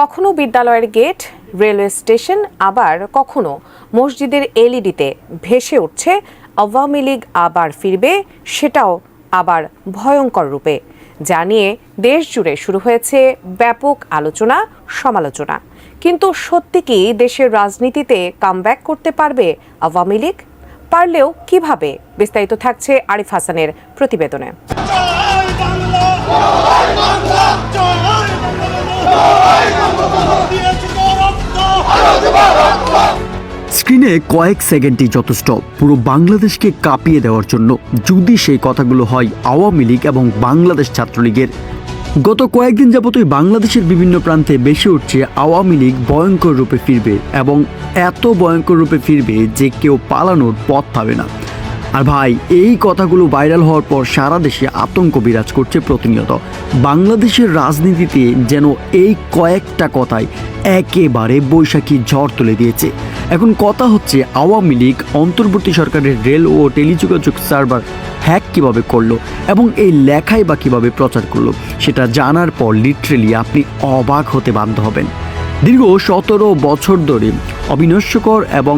কখনো বিদ্যালয়ের gate, railway station, আবার কখনো মসজিদের এলইডিতে ভেসে উঠছে আওয়ামী লীগ আবার ফিরবে, সেটাও আবার ভয়ঙ্কর রূপে। যা নিয়ে দেশ জুড়ে শুরু হয়েছে ব্যাপক আলোচনা, সমালোচনা। কিন্তু সত্যি কি দেশের রাজনীতিতে কামব্যাক করতে পারবে আওয়ামী লীগ? পারলেও কীভাবে? বিস্তারিত থাকছে আরিফ হাসানের প্রতিবেদনে। স্ক্রিনে কয়েক সেকেন্ডই যথেষ্ট। পুরো বাংলাদেশকে কাঁপিয়ে দেওয়ার জন্য যদি সেই কথাগুলো হয় আওয়ামী লীগ এবং বাংলাদেশ ছাত্রলীগের। গত কয়েকদিন যাবতই বাংলাদেশের বিভিন্ন প্রান্তে বেশি উঠছে আওয়ামী লীগ ভয়ঙ্কর রূপে ফিরবে এবং এত ভয়ঙ্কর রূপে ফিরবে যে কেউ পালানোর পথ পাবে না। আর ভাই, এই কথাগুলো ভাইরাল হওয়ার পর সারা দেশে আতঙ্ক বিরাজ করছে প্রতিনিয়ত। বাংলাদেশের রাজনীতিতে যেন এই কয়েকটা কথাই একেবারে বৈশাখী ঝড় তুলে দিয়েছে। এখন কথা হচ্ছে, আওয়ামী লীগ অন্তর্বর্তী সরকারের রেল ও টেলিযোগাযোগ সার্ভার হ্যাক কীভাবে করল এবং এই লেখাই বা কীভাবে প্রচার করল, সেটা জানার পর লিটারেলি আপনি অবাক হতে বাধ্য হবেন। দীর্ঘ সতেরো বছর ধরে অবিনশ্বকর এবং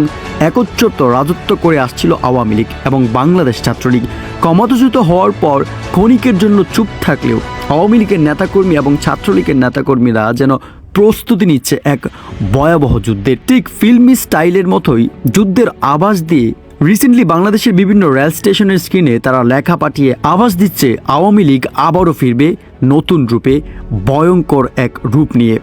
একচ্ছত্র রাজত্ব করে আসছিল আওয়ামী লীগ এবং বাংলাদেশ ছাত্রলীগ। ক্ষমতাচ্যুত হওয়ার পর ক্ষণিকের জন্য চুপ থাকলেও আওয়ামী লীগের নেতাকর্মী এবং ছাত্রলীগের নেতাকর্মীরা যেন প্রস্তুতি নিচ্ছে এক ভয়াবহ যুদ্ধের ঠিক ফিল্মি স্টাইলের মতোই যুদ্ধের আভাস দিয়ে রিসেন্টলি বাংলাদেশের বিভিন্ন রেল স্টেশনের স্ক্রিনে তারা লেখা পাঠিয়ে আভাস দিচ্ছে আওয়ামী লীগ আবারও ফিরবে নতুন রূপে, ভয়ঙ্কর এক রূপ নিয়ে।